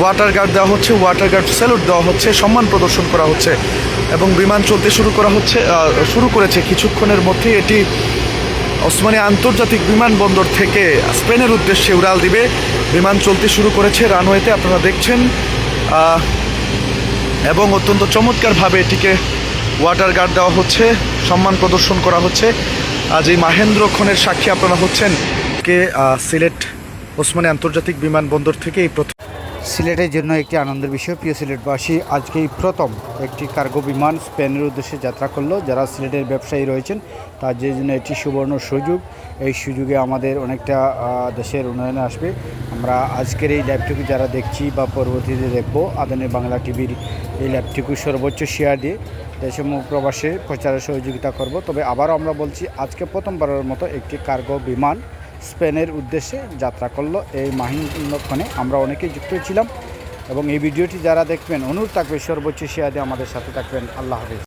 Water guard দেওয়া হচ্ছে, water guard salute দেওয়া হচ্ছে, সম্মান প্রদর্শন করা হচ্ছে এবং বিমান চলতে শুরু করা হচ্ছে শুরু করেছে কিছুক্ষণের মধ্যেই এটি ওসমানী আন্তর্জাতিক বিমানবন্দর থেকে স্পেনের উদ্দেশ্যে উড়াল দিবে। বিমান চলতে শুরু করেছে রানওয়েতে, আপনারা দেখছেন এবং অত্যন্ত চমৎকারভাবে এটিকে ওয়াটার গার্ড দেওয়া হচ্ছে, সম্মান প্রদর্শন করা হচ্ছে। আজ এই মাহেন্দ্র খনের সাক্ষী আপনারা হচ্ছেন, কে সিলেট ওসমানী আন্তর্জাতিক বিমানবন্দর থেকে এই প্রথম সিলেটের জন্য একটি আনন্দের বিষয়। প্রিয় সিলেটবাসী, আজকেই প্রথম একটি কার্গো বিমান স্পেনের উদ্দেশ্যে যাত্রা করল। যারা সিলেটের ব্যবসায়ী রয়েছেন তাদের জন্য একটি সুবর্ণ সুযোগ, এই সুযোগে আমাদের অনেকটা দেশের উন্নয়নে আসবে। আমরা আজকের এই ল্যাবটুকু যারা দেখছি বা পরবর্তীতে দেখব আদানের বাংলা টিভির এই ল্যাবটুকু সর্বোচ্চ শেয়ার দিয়ে দেশমুখ প্রবাসে প্রচারে সহযোগিতা করব। তবে আবারও আমরা বলছি, আজকে প্রথমবারের মতো একটি কার্গো বিমান স্পেনের উদ্দেশ্যে যাত্রা করল এই মাহিনক্ষণে আমরা অনেকেই যুক্ত ছিলাম এবং এই ভিডিওটি যারা দেখবেন অনুরোধ থাকবে সর্বোচ্চ শেয়ার আমাদের সাথে থাকবেন। আল্লাহ হাফিজ।